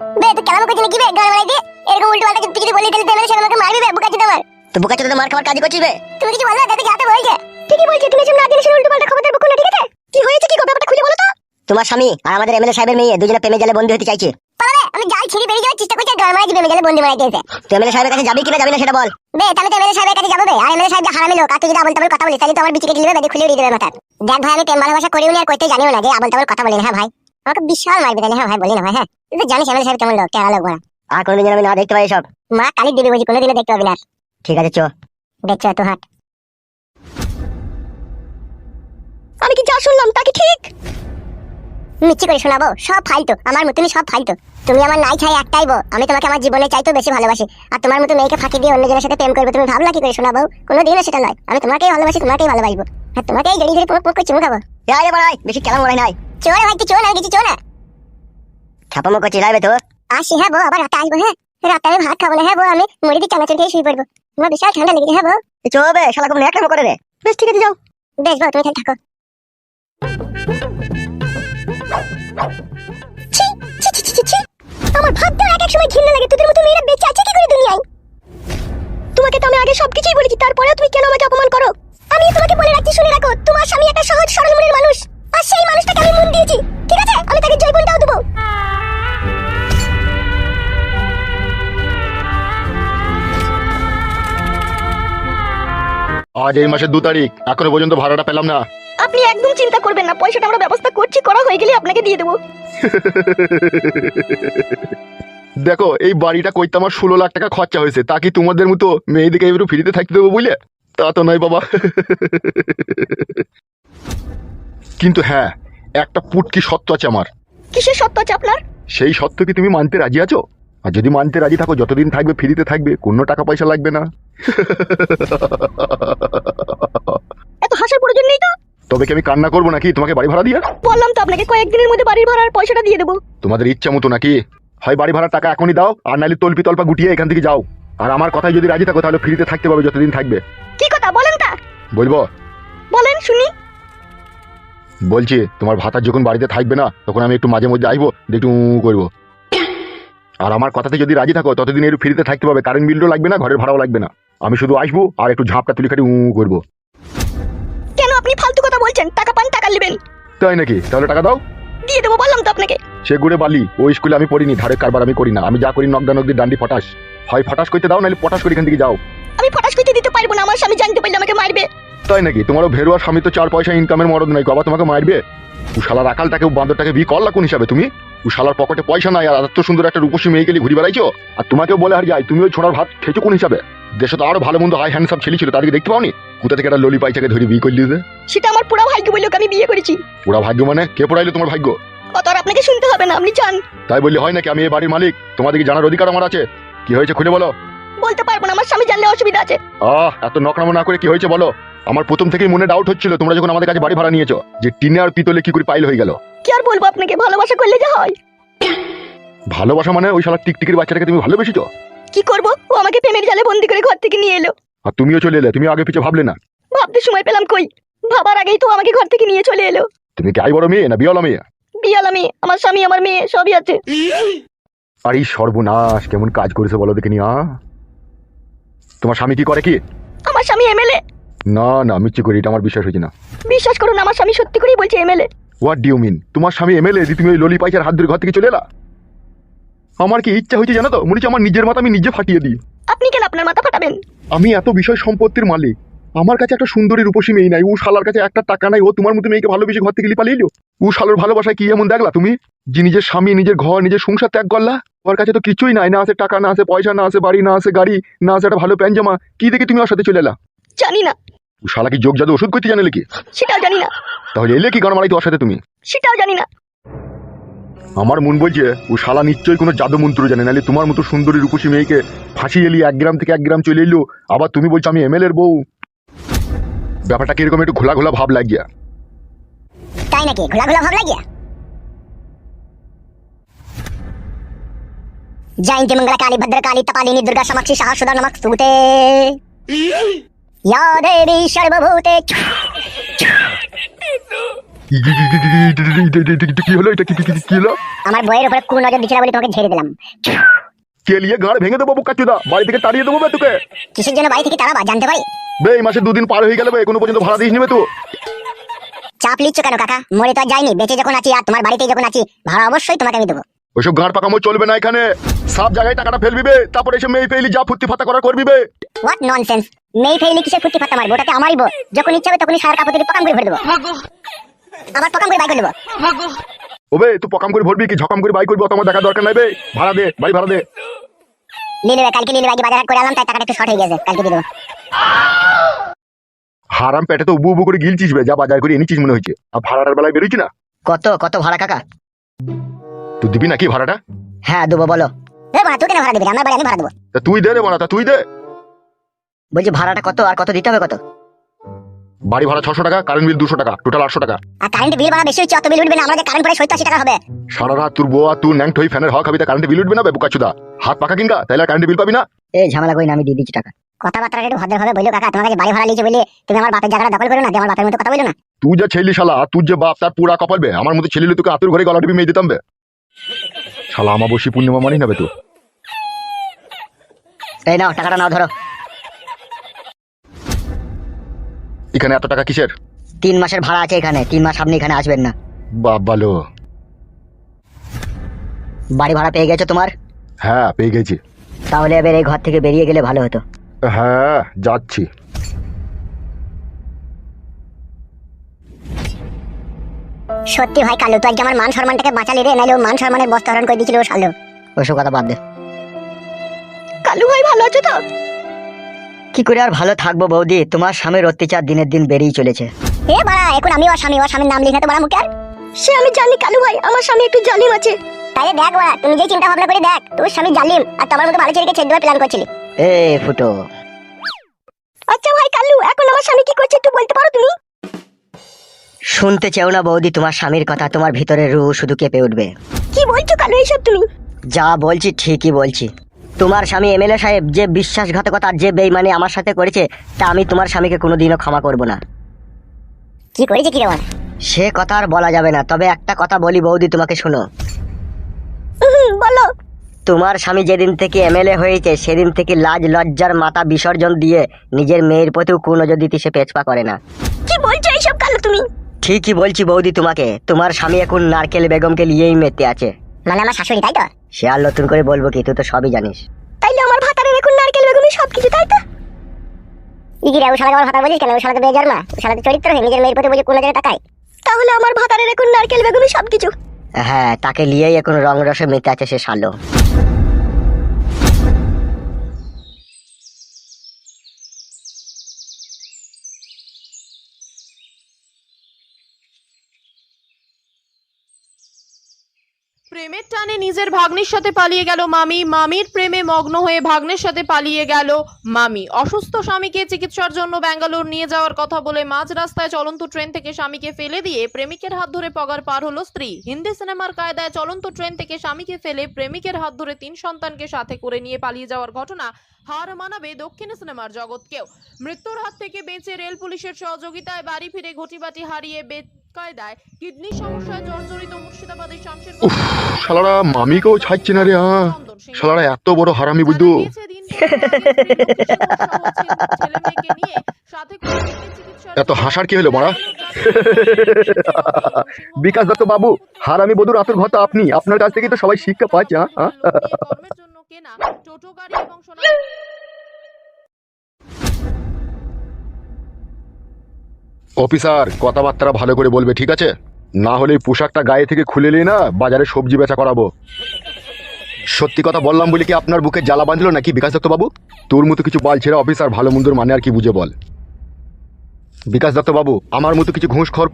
বে তুই কেমন করছিস নাকি বে? গান মারাই দিয়ে এরকম উল্টো পাল্টা তুই যদি বলি তাহলে তুই আমাকে মারবি বে বুকা চিন্তা মার তো বোকা চোদা মার খাওয়ার কাজ করছিস বে? তুমি কিছু বলো দাদা যাতে বলছে। ঠিকই বলছে তুমি এসব না জেনে শুনে উল্টো পাল্টা খবর দেবো না ঠিক আছে? কি হয়েছে কি ব্যাপারটা খুলে বলো তো। তোমার স্বামী আর আমাদের এমএলএ সাহেবের মেয়ে দুজনে প্রেমে জালে বন্দী হতে চাইছে। পালাবে আমি জাল ছিঁড়ে বেরিয়ে যাওয়ার চেষ্টা করছি আর গান মারাই দিয়েছে এমএলএ সাহেবের কাছে যাবি কিনা যাবি না সেটা বল। বে তাহলে তো এমএলএ সাহেবের কাছে যাব বে আর এমএলএ সাহেব হারামি লোক আর তুই যদি আবল তাবল কথা বলিস তাহলে তো আমার বিচিকে দিলে বেদে খুলে উড়িয়ে দেবে মাথা দেখ ভাই আমি প্রেম ভালোবাসা করিও না আর করতে জানিও না যে আবল তাবল কথা বলি হ্যাঁ ভাই? আমাকে বিশাল মারবি তাহলে হ্যাঁ ভাই বলি না ভাই হ্যাঁ। তুই তো জানিস এমএলএ সাহেব কেমন লোক টেরা লোক বড়া আর কোনোদিন আমি না দেখতে পাই এসব। মা কালি দিবি বুঝি কোনোদিনও দেখতে পাবি না ঠিক আছে চো। দেখছ এত হাট। আমি কি যা শুনলাম তা কি ঠিক? মিচ্ছি করে শোনাবো সব ফালতু আমার মতনই সব ফালতু। তুমি আমার নাই চাই একটাই বউ আমি তোমাকে আমার জীবনে চাইতো বেশি ভালোবাসি। আর তোমার মতো মেয়েকে ফাঁকি দিয়ে অন্যজনের সাথে প্রেম করবে তুমি ভাবলা কি করে শোনাবো? কোনো দিনও সেটা নয় আমি তোমাকেই ভালোবাসি তোমাকেই ভালোবাসবো। আর তোমাকেই জড়িয়ে ধরে পুরো পুরো চুমু খাব। বেশি কেমন মনে নাই। চোরে ভাই তুই চো না কিছু চো না। ছাপামো করছি রাইবে তো? আসি হ্যাঁ বউ আবার রাতে আসব হ্যাঁ। রাতে আমি ভাত খাব না হ্যাঁ বউ আমি মুড়ি দিয়ে চানাচুর খেয়ে শুয়ে পড়ব। আমার বিশাল ঠান্ডা লেগেছে হ্যাঁ বউ চো বে শালা কোনো এক করে রে বেশ ঠিক আছে যাও। বেশ বউ তুমি থাকো। আমার ভাবতেও এক এক সময় ঘৃণা লাগে তোদের মতো মেয়েরা বেঁচে আছে কি করে দুনিয়ায়? তোমাকে তো আমি আগে সবকিছুই বলেছি তারপরেও তুমি কেন আমাকে অপমান করো? আমি তোমাকে বলে রাখছি শুনে রাখো তোমার স্বামী একটা সহজ সরল মনের মানুষ। আর সেই মানুষটাকে আমি মন দিয়েছি। ঠিক আছে? আমি তাকে জৈবনটাও দেবো। আজ এই মাসের দু তারিখ। এখনও পর্যন্ত ভাড়াটা পেলাম না। আপনি একদম চিন্তা করবেন না পয়সাটা আমরা ব্যবস্থা করছি করা হয়ে গেলে আপনাকে দিয়ে দেবো। দেখো এই বাড়িটা করতে আমার ষোলো লাখ টাকা খরচা হয়েছে। তা কি তোমাদের মতো মেয়েদিকে এবার ফ্রিতে থাকতে দেবো বুঝলে? তা তো নয় বাবা। কিন্তু হ্যাঁ একটা পুটকি সত্য আছে আমার। কিসের সত্য আছে আপনার? সেই সত্য কি তুমি মানতে রাজি আছো? আর যদি মানতে রাজি থাকো যতদিন থাকবে ফ্রিতে থাকবে কোনো টাকা পয়সা লাগবে না। এত হাসার প্রয়োজন নেই তো? তবে কি আমি কান্না করব নাকি? তোমাকে বাড়ি ভাড়া দিয়ে? বললাম তো আপনাকে কয়েকদিনের মধ্যে বাড়ির ভাড়ার পয়সাটা দিয়ে দেবো। তোমাদের ইচ্ছা মতো নাকি? হয় বাড়ি ভাড়ার টাকা এখনই দাও আর নাহলে তল্পি তল্পা গুটিয়ে এখান থেকে যাও। আর আমার কথায় যদি রাজি থাকো তাহলে ফ্রিতে থাকতে পারবে যতদিন থাকবে। কি কথা? বলেন তা। বলব? বলেন শুনি। বলছি তোমার ভাতার যখন বাড়িতে থাকবে না তখন আমি একটু মাঝে মধ্যে আসব একটু করব। আর আমার কথাতে যদি রাজি থাকো ততদিন একটু ফ্রিতে থাকতে পারবে কারেন্ট বিলও লাগবে না ঘরের ভাড়াও লাগবে না। আমি শুধু আসব আর একটু ঝাপটা তুলি খাটি উঁ করব। কেন আপনি ফালতু কথা বলছেন? টাকা পান টাকা নেবেন। তাই নাকি? তাহলে টাকা দাও। দিয়ে দেবো বললাম তো আপনাকে। সে গুড়ে বালি ওই স্কুলে আমি পড়িনি ধারের কারবার আমি করি না। আমি যা করি নকদা নকদি ডান্ডি ফটাস। হয় ফটাস করতে দাও নাহলে পটাস করে এখান থেকে যাও। আমি ফটাস করতে দিতে পারব না আমার স্বামী জানতে পারলে আমাকে মারবে। তাই নাকি? তোমারও ভেরুয়া স্বামী তো চার পয়সা ইনকামের মরদ নাই আবার তোমাকে মারবে? উশালার রাখালটাকে বান্দরটাকে বি করলা কোন হিসাবে তুমি? উশালার পকেটে পয়সা নাই আর এত সুন্দর একটা রূপসী মেয়ে গেলে ঘুরে বেড়াইছো? আর তোমাকেও বলে আর যাই তুমি ওই ছোড়ার ভাত খেয়েছো কোন হিসাবে? দেশে তো আরও ভালো মন্দ হাই হ্যান্ডসাম ছেলে ছিল তাদেরকে দেখতে পাওনি? কোথা থেকে একটা ললি পাইচাকে ধরে বিয়ে করলি সেটা আমার পুরো ভাগ্য বলে ওকে আমি বিয়ে করেছি। ওরা ভাগ্য মানে? কে পড়াইলো তোমার ভাগ্য? কত আর আপনাকে শুনতে হবে না আপনি চান। তাই বললে হয় নাকি আমি এই বাড়ির মালিক? তোমাদেরকে জানার অধিকার আমার আছে? কি হয়েছে খুলে বলো। বলতে পারব না আমার স্বামী জানলে অসুবিধা আছে। আহ এত নকরামো না করে কি হয়েছে বলো? আমার প্রথম থেকেই মনে ডাউট হচ্ছিল তোমরা যখন আমাদের কাছে বাড়ি ভাড়া নিয়েছো যে টিনে আর পিতলে কি করে পাইল হয়ে গেল। কি আর বলব আপনাকে ভালোবাসা করলে যা হয়। ভালোবাসা মানে ওই শালা টিকটিকির বাচ্চাটাকে তুমি ভালোবেসেছো? কি করব? ও আমাকে প্রেমের জালে বন্দি করে ঘর থেকে নিয়ে এলো। আর তুমিও চলে এলে তুমি আগে পিছে ভাবলে না। ভাবতে সময় পেলাম কই? ভাবার আগেই তো আমাকে ঘর থেকে নিয়ে চলে এলো। তুমি কি আই বড় মেয়ে না বিয়লা মেয়ে? বিয়াল আমি আমার স্বামী আমার মেয়ে সবই আছে। আর এই সর্বনাশ কেমন কাজ করেছে বলো দেখে নি আ। তোমার স্বামী কি করে কি? আমার স্বামী এমএলএ। না না মিচ্ছি করি? এটা আমার বিশ্বাস হয়েছে না। বিশ্বাস করুন আমার স্বামী সত্যি করেই বলছে এমএলএ। হোয়াট ডিউ মিন তোমার স্বামী এমএলএ? দি তুমি ওই ললি পাইচার হাত ধরে ঘর থেকে চলে এলা? আমার কি ইচ্ছা হয়েছে জানো তো? মনে হচ্ছে আমার নিজের মাথা আমি নিজে ফাটিয়ে দিই। আপনি কেন আপনার মাথা ফাটাবেন? আমি এত বিষয় সম্পত্তির মালিক। আমার কাছে একটা সুন্দরী রূপসী মেয়ে নাই। ও শালার কাছে একটা টাকা নাই। ও তোমার মতো মেয়েকে ভালোবেসে ঘর থেকে লিপালিয়ে এলো? ও শালোর ভালোবাসায় কি এমন দেখলা তুমি? যে নিজের স্বামী নিজের ঘর নিজের সংসার ত্যাগ করলা? ওর কাছে তো কিছুই নাই। না আছে টাকা না আছে পয়সা না আছে বাড়ি না আছে গাড়ি না আছে একটা ভালো প্যান্ট জামা। কি দেখে তুমি ওর সাথে চলে এলা? জানি না ও শালা কি যোগ জাদু ওষুধ করতে জানে কি সেটাও জানি না তাহলে এলে কি গান মারাইতে ওর সাথে তুমি সেটাও জানি না আমার মন বলছে ও শালা নিশ্চয়ই কোনো জাদু মন্ত্র জানে নাহলে তোমার মতো সুন্দরী রূপসী মেয়েকে ফাঁসি এলি এক গ্রাম থেকে এক গ্রাম চলে এলো আবার তুমি বলছো আমি এমএলএর বউ ব্যাপারটা কিরকম একটু ঘোলা ঘোলা ভাব লাগিয়া তাই নাকি ঘোলা ঘোলা ভাব লাগিয়া जयंती मंगला काली भद्र काली तपालिनी दुर्गा समक्षी सहस्रदा नमक स्तुते ইয়াদেরই কি হলো? আমার বইয়ের উপরে নজর বলে তোমাকে ঝেড়ে দিলাম। কেলিয়ে গাড় ভেঙে দেবো বুকা বাড়ি থেকে তাড়িয়ে দেবো তোকে। কিসের জন্য বাড়ি থেকে তাড়াবা জানতে পারি? বে এই মাসে দুদিন পার হয়ে গেল কোনো পর্যন্ত ভাড়া দিস নিবে তো। চাপ লিচ্ছ কেন কাকা? মরে তো আর যাইনি। বেঁচে যখন আছি আর তোমার বাড়িতে যখন আছি ভাড়া অবশ্যই তোমাকে আমি দেবো। ওইসব গাঁড় পাকামো চলবে না এখানে। সব জায়গায় টাকাটা ফেলবি বে তারপরে এসে মেয়ে ফেলি যা ফুর্তি ফাতা করা করবি বে হোয়াট ননসেন্স মেয়ে ফেইলি কিসের ফুটি ফাটা মারবো? ওটাকে আমারই বউ যখন ইচ্ছা হবে তখনই সার কাপড় দিয়ে পকাম করে ভরে দেবো। আবার পকাম করে বাই করে দেবো। ওবে তুই পকাম করে ভরবি কি? ঝকাম করে বাই করবি অত আমার দেখা দরকার নাই বে। ভাড়া দে বাড়ি ভাড়া দে। নিয়ে নেবে কালকে আজকে বাজার হাট করে আনলাম তাই টাকাটা একটু শর্ট হয়ে গেছে। কালকে দিয়ে দেবো। হারাম পেটে তো উবু উবু করে গিলছিস বে যা বাজার করে এনেছিস মনে হচ্ছে। আর ভাড়াটার বেলায় বেরোচ্ছি না। কত কত ভাড়া কাকা? তুই দিবি নাকি ভাড়াটা? হ্যাঁ দেবো বলো। এ বাড়া তুই কেন ভাড়া দিবি আমার বাড়ি আমি ভাড়া দেবো। তা তুই দে রে তা তুই দে। বলছি ভাড়াটা কত আর কত দিতে হবে কত? বাড়ি ভাড়া ছশো টাকা কারেন্ট বিল দুশো টাকা টোটাল আটশো টাকা। আর কারেন্ট বিল ভাড়া বেশি হচ্ছে অত বিল উঠবে না আমাদের কারেন্ট পরে সত্তর আশি টাকা হবে। সারা রাত তোর বউ আর তুই ন্যাংট হয়ে ফ্যানের হওয়া খাবি তা কারেন্ট বিল উঠবে না বে বুকাচুদা হাত পাকা কিনকা তাহলে কারেন্ট বিল পাবি না। এই ঝামেলা করি না আমি দিয়ে দিচ্ছি টাকা। কথাবার্তা একটু ভদ্রভাবে বলল কাকা তোমার কাছে বাড়ি ভাড়া লিখে বলে তুমি আমার বাপের জায়গাটা দখল করো না আমার বাপের মতো কথা বলো না। তুই যে ছেলি শালা তুই যে বাপ তার পুরা কপাল বে আমার মতো ছেলে তোকে আতুর ঘরে গলা টিপি মেয়ে দিতাম শালা আমাবস্যী পূর্ণিমা মানি নেবে তো। এই নাও টাকাটা নাও ধরো। এখানে এত টাকা কিসের? তিন মাসের ভাড়া আছে এখানে তিন মাস আপনি এখানে আসবেন না। বাপ ভালো বাড়ি ভাড়া পেয়ে গেছো তোমার? হ্যাঁ পেয়ে গেছি। তাহলে এবার এই ঘর থেকে বেরিয়ে গেলে ভালো হতো। হ্যাঁ যাচ্ছি। সত্যি ভাই কালু তুই আজকে আমার মান সম্মানটাকে বাঁচালি রে নাইলে ও মান সম্মানের বস্তা হরণ করে দিয়েছিল ও শালো। ওইসব কথা বাদ দে। কালু ভাই ভালো আছো তো? কি করে আর ভালো থাকব বৌদি? তোমার স্বামীর অত্যাচার দিনের দিন বেড়েই চলেছে। এ বাড়া এখন আমি ওর স্বামী ওর স্বামীর নাম লিখে তো বাড়া মুখে আর? সে আমি জানি কালু ভাই আমার স্বামী একটু জালিম আছে। তাইলে দেখ বাড়া তুমি যে চিন্তা ভাবনা করে দেখ তোর স্বামী জালিম আর তোমার মতো ভালো ছেলেকে ছেড়ে দেওয়ার প্ল্যান করছিলি। এ ফুটো। আচ্ছা ভাই কালু এখন আমার স্বামী কি করছে একটু বলতে পারো তুমি? শুনতে চাও না বৌদি তোমার স্বামীর কথা তোমার ভিতরে রু শুধু কেঁপে উঠবে। কি বলছো কালু এইসব তুমি? যা বলছি ঠিকই বলছি। তোমার স্বামী এমএলএ সাহেব যে বিশ্বাসঘাতকতা যে বেইমানি আমার সাথে করেছে তা আমি তোমার স্বামীকে কোনোদিনও ক্ষমা করব না। কি করেছে কি রে সে কথা আর বলা যাবে না তবে একটা কথা বলি বৌদি তোমাকে শোনো। বলো। তোমার স্বামী যেদিন থেকে এমএলএ হয়েছে সেদিন থেকে লাজ লজ্জার মাথা বিসর্জন দিয়ে নিজের মেয়ের প্রতিও কোনো যদি সে পেছপা করে না। কি বলছো এইসব কালু তুমি? ঠিকই বলছি বৌদি তোমাকে। তোমার স্বামী এখন নারকেল বেগমকে নিয়েই মেতে আছে। মানে আমার শাশুড়ি তাই তো? সে আর নতুন করে বলব কি তুই তো সবই জানিস। তাইলে আমার ভাতারের এখন নারকেল বেগুনি সবকিছু তাই তো? ইগিরে ও শালাকে আমার ভাতা বলিস কেন? ও শালাকে বেজার মা ও শালাকে চরিত্র হয়ে নিজের মেয়ের প্রতি বুঝে কোন নজরে তাকায়। তাহলে আমার ভাতারের এখন নারকেল বেগুনি সবকিছু। হ্যাঁ তাকে নিয়েই এখন রং রসে মেতে আছে সে শালো। টানে নিজের ভাগ্নের সাথে পালিয়ে গেল মামি। মামির প্রেমে মগ্ন হয়ে ভাগ্নের সাথে পালিয়ে গেল মামি। অসুস্থ স্বামীকে চিকিৎসার জন্য ব্যাঙ্গালোর নিয়ে যাওয়ার কথা বলে মাঝ রাস্তায় চলন্ত ট্রেন থেকে স্বামীকে ফেলে দিয়ে প্রেমিকের হাত ধরে পগার পার হলো স্ত্রী। হিন্দি সিনেমার কায়দায় চলন্ত ট্রেন থেকে স্বামীকে ফেলে প্রেমিকের হাত ধরে তিন সন্তানকে সাথে করে নিয়ে পালিয়ে যাওয়ার ঘটনা হার মানাবে দক্ষিণ সিনেমার জগৎকেও। মৃত্যুর হাত থেকে বেঁচে রেল পুলিশের সহযোগিতায় বাড়ি ফিরে ঘটিবাটি হারিয়ে বেকায়দায় কিডনি সমস্যায় জর্জরিত মুর্শিদাবাদের শামশের শালারা মামিকেও ছাড়ছে না রে হ্যাঁ শালারা এত বড় হারামি বুঝতো এত হাসার কি হলো মারা? বিকাশ দত্ত বাবু হারামি বধুর আতুর ঘর আপনি। আপনার কাছ থেকে তো সবাই শিক্ষা পাচ্ছে হ্যাঁ? জন্য কেনা টোটো গাড়ি এবং অফিসার, কথাবার্তা ভালো করে বলবে, ঠিক আছে? না হলে পোশাকটা গায়ে থেকে খুলে নিয়ে না বাজারে সবজি বেচা করাবো। সত্যি কথা বললাম বলে কি আপনার বুকে জ্বালা বাঁধলো নাকি বিকাশ দত্তবাবু? তোর মতো কিছু বাল ছেড়ে অফিসার ভালো মন্দর মানে আর কি বুঝে বল। বিকাশ দত্তবাবু, আমার মতো কিছু ঘুষখর